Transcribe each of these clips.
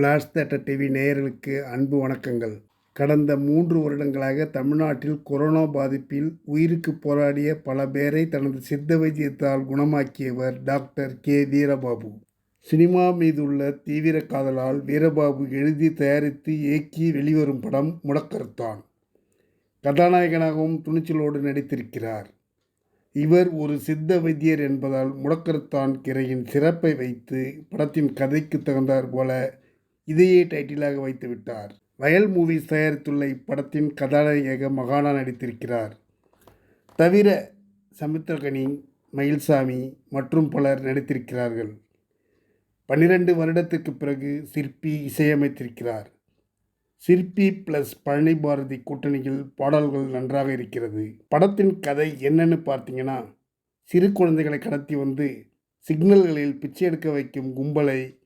Flash theatre TV நேயர்களுக்கு அன்பு வணக்கங்கள். கடந்த மூன்று வருடங்களாக தமிழ்நாட்டில் கொரோனா பாதிப்பில் உயிருக்கு போராடிய பல பேரை தனது சித்த வைத்தியத்தால் குணமாக்கியவர் டாக்டர் கே. வீரபாபு. சினிமா மீதுள்ள தீவிர காதலால் வீரபாபு எழுதி தயாரித்து இயக்கி வெளிவரும் படம் முடக்கருத்தான். கதாநாயகனாகவும் துணிச்சலோடு நடித்திருக்கிறார். இவர் ஒரு சித்த வைத்தியர் என்பதால் முடக்கருத்தான் கிரையின் சிறப்பை வைத்து படத்தின் கதைக்கு தகுந்தாற் போல இதையே டைட்டிலாக வைத்து விட்டார். வயல் மூவிஸ் தயாரித்துள்ள இப்படத்தின் கதாநாயக மகானா நடித்திருக்கிறார். தவிர சமுத்திரகனி மயில்சாமி மற்றும் பலர் நடித்திருக்கிறார்கள். பன்னிரண்டு வருடத்திற்கு பிறகு சிற்பி இசையமைத்திருக்கிறார். சிற்பி ப்ளஸ் பழனி பாரதி கூட்டணியில் பாடல்கள் நன்றாக இருக்கிறது. படத்தின் கதை என்னன்னு பார்த்தீங்கன்னா சிறு குழந்தைகளை கடத்தி வந்து சிக்னல்களில் பிச்சை எடுக்க வைக்கும் கும்பலை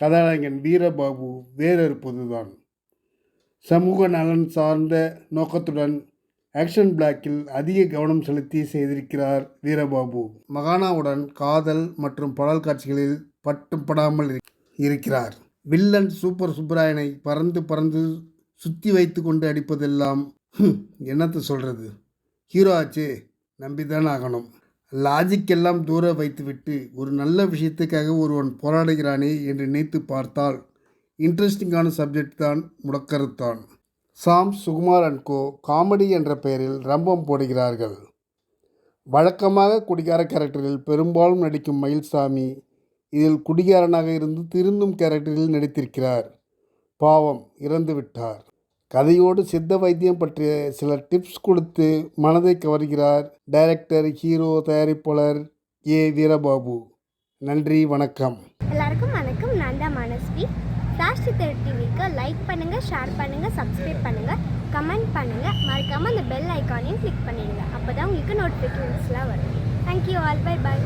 கதாநாயகன் வீரபாபு வேறறுப்பதுதான் சமூக நலன் சார்ந்த நோக்கத்துடன் ஆக்ஷன் பிளாக்கில் அதிக கவனம் செலுத்தி செய்திருக்கிறார் வீரபாபு. மகானாவுடன் காதல் மற்றும் படல் காட்சிகளில் பட்டும் படாமல் இருக்கிறார். வில்லன் சூப்பர் சுப்பராயனை பறந்து பறந்து சுற்றி வைத்து கொண்டு அடிப்பதெல்லாம் என்னத்தை சொல்கிறது ஹீரோ ஆச்சே நம்பிதான் ஆகணும். லாஜிக் எல்லாம் தூர வைத்துவிட்டு ஒரு நல்ல விஷயத்துக்காக ஒருவன் போராடுகிறானே என்று நினைத்து பார்த்தால் இன்ட்ரெஸ்டிங்கான சப்ஜெக்ட் தான் முடக்கருத்தான். Sam Sukumar and co comedy என்ற பெயரில் ரம்பம் போடுகிறார்கள். வழக்கமாக குடிகார கேரக்டரில் பெரும்பாலும் நடிக்கும் மயில்சாமி இதில் குடிகாரனாக இருந்து திருந்தும் கேரக்டரில் நடித்திருக்கிறார். பாவம் இறந்து விட்டார் கதையோடு சித்த வைத்தியம் பற்றிய சில டிப்ஸ் கொடுத்து மனதை கவர்கிறார் டைரக்டர் ஹீரோ தயாரிப்பாளர் ஏ. வீரபாபு. நன்றி வணக்கம். எல்லாருக்கும் வணக்கம். நான் தான் மனஸ்வி. ஃப்ளாஷ் சித்தர் டிவிக்கு லைக் பண்ணுங்கள் ஷேர் பண்ணுங்கள் சப்ஸ்கிரைப் பண்ணுங்கள் கமெண்ட் பண்ணுங்கள் மறக்காமல் அந்த பெல் ஐக்கானையும் கிளிக் பண்ணிடுங்க. அப்போ தான் உங்களுக்கு நோட்டிஃபிகேஷன்ஸ்லாம் வரும். Thank you all by by